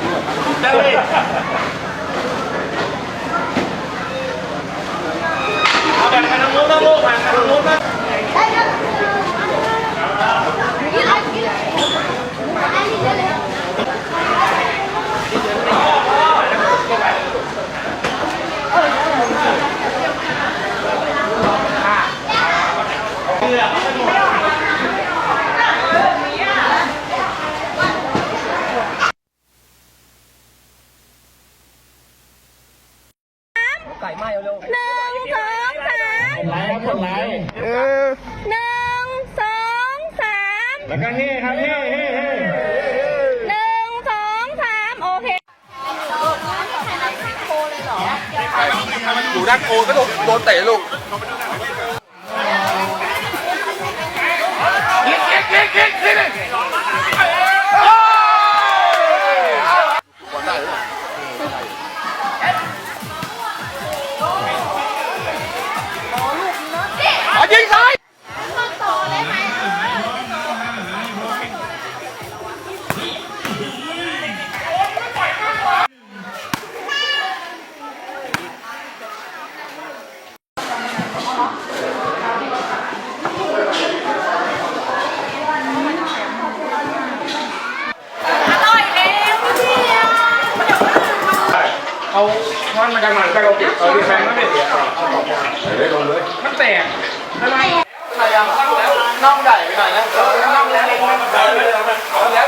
ไม่เท่าไหร่ด้วยได้เลยเอาแบ่งกันทางนู้นนะลูกแบ่งกันทางนู้นนะห อยู่ด้านโคนก็โดนโดนเตะลูกยิง ไหนจากเราติเอาดีแฟนก็ไม่เสียเลยลงเลยมันแตกอะไรพยายามตั้งแล้วน่องใหญ่ไปหน่อยนะน่องเล็กๆนะเอาเลยเอาแล้ว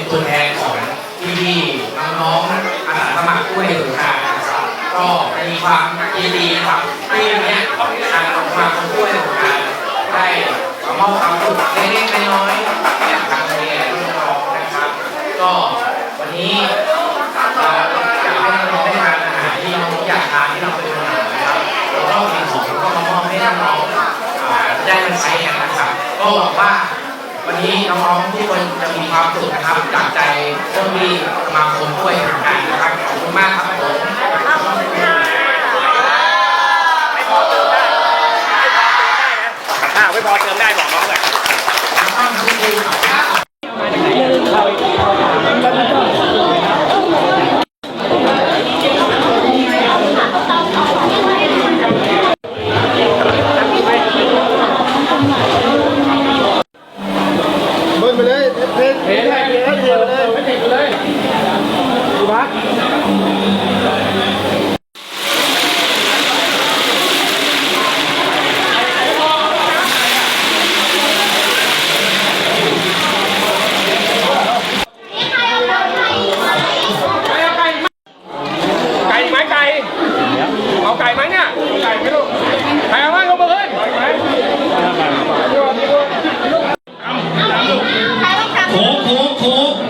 เป็นตัวแทนของพี่ๆน้องๆอาสาสมัครกู้ภัยสมุทรปราการนะครับก็มีความยินดีครับที่วันนี้ทางสมาคมกู้ภัยสมุทรปราการได้มอบความสุขเล็กๆน้อยๆให้กับทางโรงเรียนน้องนะครับ ก็วันนี้อยากให้น้องๆได้ทานอาหารที่น้องอยากทานที่เราไปดูหนังนะครับแล้วก็สิ่งของก็มามอบให้น้องๆได้มาใช้กันนะครับก็หวังว่า วันนี้น้องๆทุกคนจะมีความสุขนะครับจากใจเจ้าหน้าที่สมาคมด้วยเหมือนกันนะครับขอบคุณมากครับผมถ้าไม่พอเติมได้บอกน้องเลยต้องทุกทีครับเไก่ไหมไก่ เอาไก่ไหมเนี่ย ไก่ไหมลูกใครเอาไหมยกมือขึ้นไก่ไหม โค้กโค้กโค้ก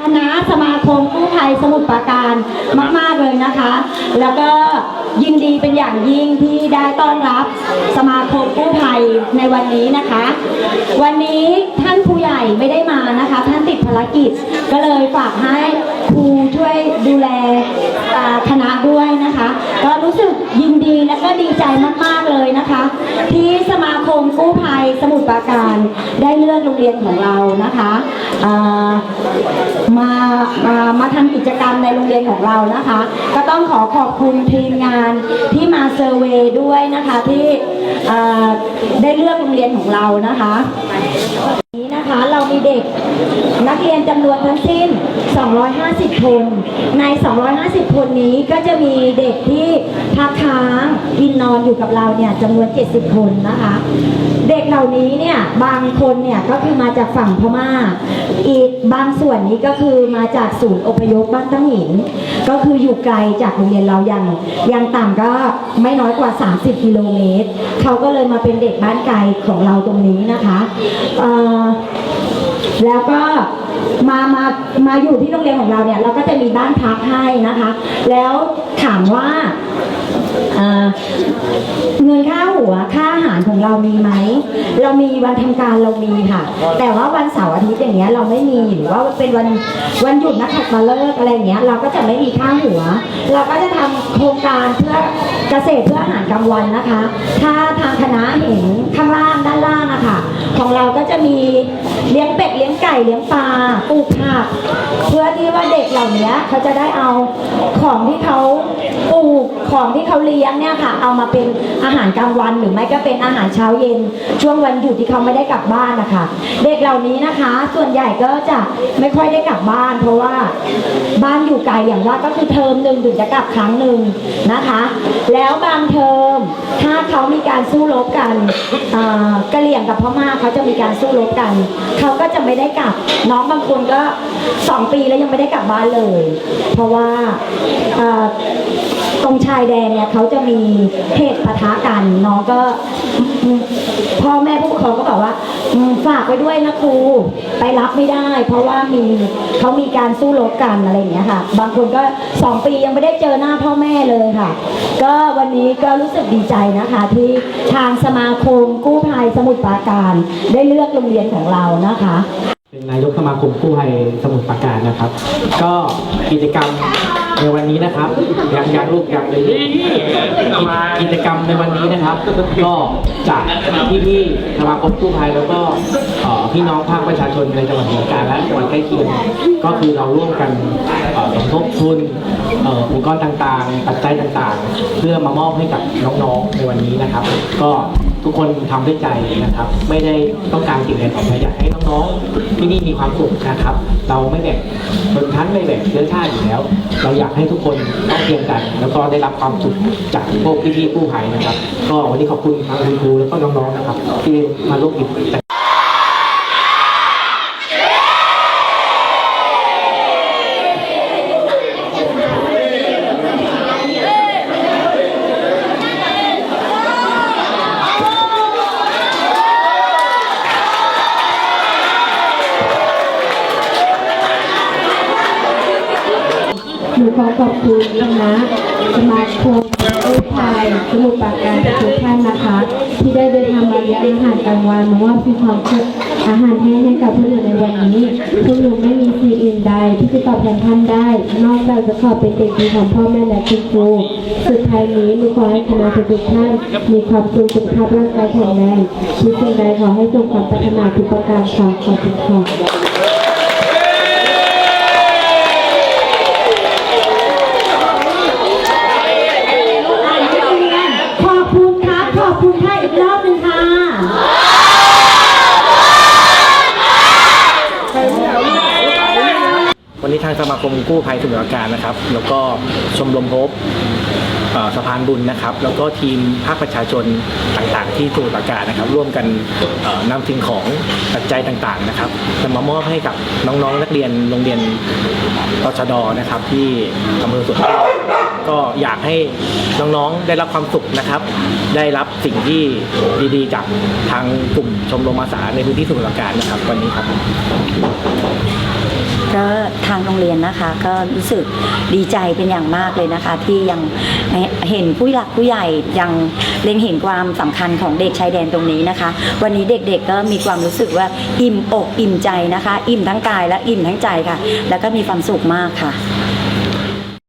คณะสมาคมกู้ภัยสมุทรปราการมาก ๆ เลยนะคะ แล้วก็ยินดีเป็นอย่างยิ่งที่ได้ต้อนรับสมาคมกู้ภัยในวันนี้นะคะ วันนี้ท่านผู้ใหญ่ไม่ได้มานะคะ ท่านติดภารกิจก็เลยฝากให้ รูช่วยดูแลอ่าคณะด้วยนะคะ ก็รู้สึกยินดีและก็ดีใจมาก ๆ เลยนะคะ ที่สมาคมกู้ภัยสมุทรปราการได้เลือกโรงเรียนของเรานะคะมามามาทำกิจกรรมในโรงเรียนของเรานะคะ ก็ต้องขอขอบคุณทีมงานที่มาเซอร์เวยด้วยนะคะที่ได้เลือกโรงเรียนของเรานะคะนี้นะคะ มีเด็ก นักเรียนจำนวนทั้งสิ้น 250 คน ใน 250 คนนี้ก็จะมีเด็กที่พักค้างกินนอนอยู่กับเราเนี่ยจำนวน 70 คนนะคะ เด็กเหล่านี้เนี่ยบางคนเนี่ยก็คือมาจากฝั่งพม่า อีกบางส่วนนี้ก็คือมาจากศูนย์อพยพบ้านตั้งหิน ก็คืออยู่ไกลจากโรงเรียนเราอย่างอย่างต่ำก็ไม่น้อยกว่า 30 กิโลเมตร เขาก็เลยมาเป็นเด็กบ้านไกลของเราตรงนี้นะคะเอ่อ แล้วก็มามามาอยู่ที่โรงเรียนของเราเนี่ย เราก็จะมีบ้านพักให้นะคะ แล้วถามว่าเงินค่าหัวค่าอาหารของเรามีไหม เรามีวันทำการเรามีค่ะ แต่ว่าวันเสาร์อาทิตย์อย่างเงี้ยเราไม่มีหรือว่าเป็นวันวันหยุดนักขัตฤกษ์อะไรเงี้ย เราก็จะไม่มีค่าหัว เราก็จะทำโครงการเพื่อเกษตรเพื่ออาหารกลางวันนะคะ ถ้าทางคณะเห็นข้างล่างด้านล่างอะค่ะ ของเราก็จะมีเลี้ยงเป็ดเลี้ยงไก่เลี้ยงปลาปลูกผักเพื่อที่ว่าเด็กเหล่านี้เขาจะได้เอาของที่เขา ของที่เขาเลี้ยงเนี่ยค่ะ เอามาเป็นอาหารกลางวันหรือไม่ก็เป็นอาหารเช้าเย็น ช่วงวันหยุดที่เขาไม่ได้กลับบ้านนะคะ เด็กเหล่านี้นะคะ ส่วนใหญ่ก็จะไม่ค่อยได้กลับบ้าน เพราะว่าบ้านอยู่ไกลอย่างว่าก็คือเทอมหนึ่งถึงจะกลับครั้งหนึ่งนะคะ แล้วบางเทอมถ้าเขามีการสู้รบกันอ่ากะเหรี่ยงกับพม่าเขาจะมีการสู้รบกัน เขาก็จะไม่ได้กลับ น้องบางคนก็สองปีแล้วยังไม่ได้กลับบ้านเลย เพราะว่า ตรงชายแดนเนี่ยเขาจะมีเหตุปะทะกันน้องก็พ่อแม่ผู้ปกครองก็บอกว่าฝากไว้ด้วยนะครูไปรับไม่ได้ เพราะว่ามีเขามีการสู้รบกันอะไรอย่างเงี้ยค่ะ บางคนก็สองปียังไม่ได้เจอหน้าพ่อแม่เลยค่ะ ก็วันนี้ก็รู้สึกดีใจนะคะ ที่ทางสมาคมกู้ภัยสมุทรปราการ ได้เลือกโรงเรียนของเรานะคะ เป็นนายกสมาคมกู้ภัยสมุทรปราการนะครับ ก็กิจกรรมในวันนี้นะครับยังยังลูกยังเลยกิจกรรมในวันนี้นะครับก็จากพี่พี่สมาคมกู้ภัยแล้วก็พี่น้องภาคประชาชนในจังหวัดสมุทรปราการและจังหวัดใกล้เคียงก็คือเราร่วมกันสมทบทุนอ่ออุปกรณ์ต่างๆ ปัจจัยต่างๆ เพื่อมามอบให้กับน้องๆในวันนี้นะครับ ก็ ทุกคนทำด้วยใจนะครับ ไม่ได้ต้องการสิ่งใดตอบแทนอยากให้น้องๆที่นี่มีความสุขนะครับ เราไม่แบ่งชนชั้นไม่แบ่งเชื้อชาติอยู่แล้ว เราอยากให้ทุกคนต้องเทียงกัน แล้วก็ได้รับความสุขจากพวกพี่ๆกู้ภัยนะครับ ก็วันนี้ขอบคุณทางคุณครูแล้วก็น้องๆนะครับ ที่มาร่วมกิจกรรม ขอขอบคุณคณะสมาคมกู้ภัยสมุทรปราการทุกท่านนะคะ ที่ได้เดินทางมาเลี้ยงอาหารกลางวันมาว่าพี่ความสุขอาหารแห้งให้กับพวกหนูในวันนี้พวกหนูไม่มีสิ่งอื่นใดที่จะตอบแทนท่านได้ นอกจากจะขอเป็นเด็กดีของพ่อแม่และคุณครูสุดท้ายนี้หนูขอให้คณะทุกท่าน มีความสุขสุขภาพร่างกายแข็งแรงคิดสิ่งใดขอให้สมความปรารถนาทุกประการค่ะขอบคุณค่ะางสมาคมกู้ภัยสมุทรปราการนะครับ แล้วก็ชมรมโฮปสะพานบุญนะครับ แล้วก็ทีมภาคประชาชนต่างๆ ที่สมุทรปราการนะครับ ร่วมกันนำสิ่งของปัจจัยต่างๆนะครับจะมามอบให้กับน้องๆนักเรียนโรงเรียนตชดนะครับ ที่อำเภอสวนพึ่งก็อยากให้น้องๆได้รับความสุขนะครับ ได้รับสิ่งที่ดีๆ จากทางกลุ่มชมรมอาสาในพื้นที่สมุทรปราการนะครับ วันนี้ครับ ก็ทางโรงเรียนนะคะ ก็รู้สึกดีใจเป็นอย่างมากเลยนะคะ ที่ยังเห็นผู้หลักผู้ใหญ่ยังเล็งเห็นความสำคัญของเด็กชายแดนตรงนี้นะคะ วันนี้เด็กๆก็มีความรู้สึกว่าอิ่มอกอิ่มใจนะคะ อิ่มทั้งกายและอิ่มทั้งใจค่ะ แล้วก็มีความสุขมากค่ะ